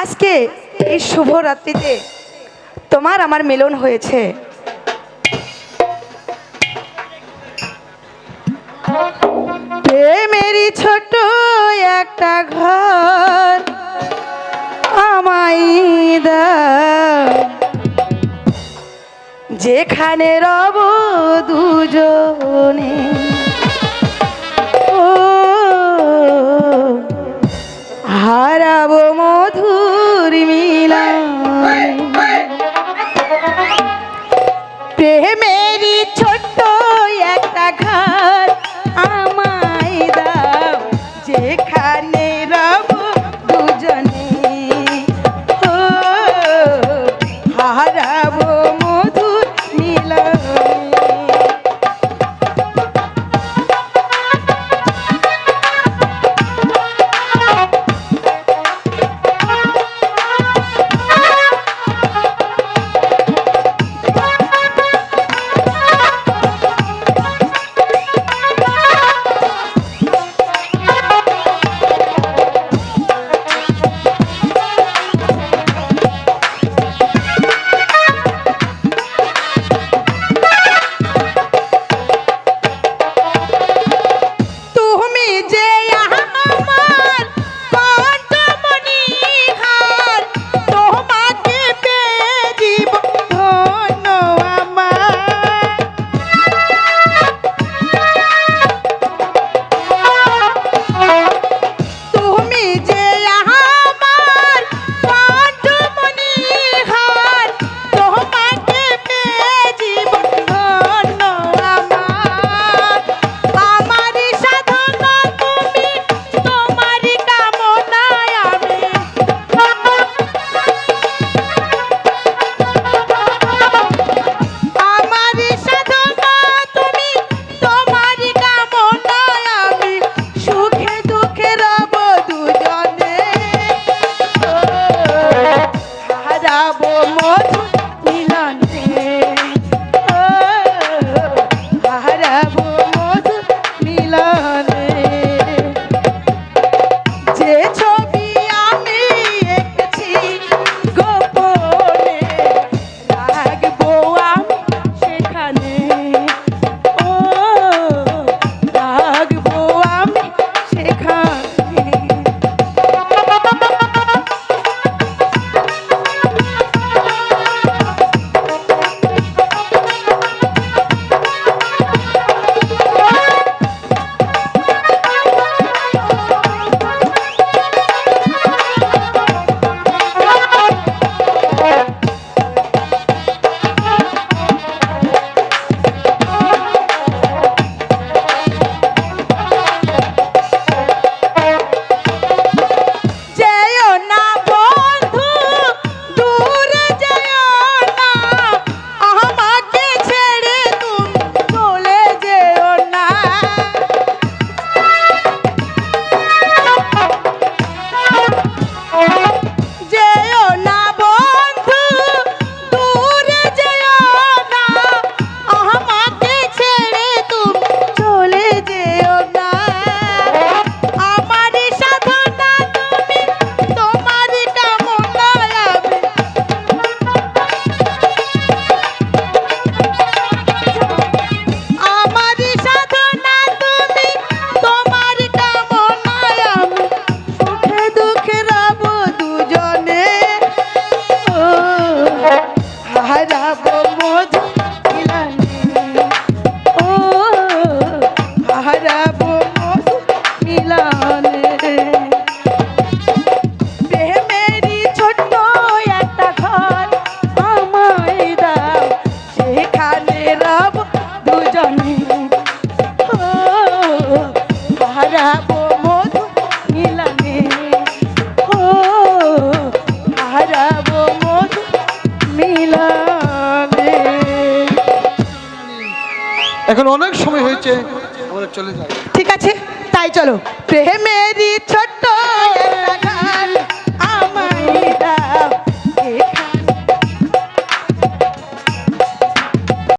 আজকে এই শুভ রাত্রিতে তোমার আমার মিলন হয়েছে। মেরি ছোট একটা ঘর আমাই যেখানে রব দুজনে প্রেমেরি ছোট্ট এখন অনেক সময় হয়েছে চলে ঠিক আছে তাই চলো। প্রেমেরই ছোট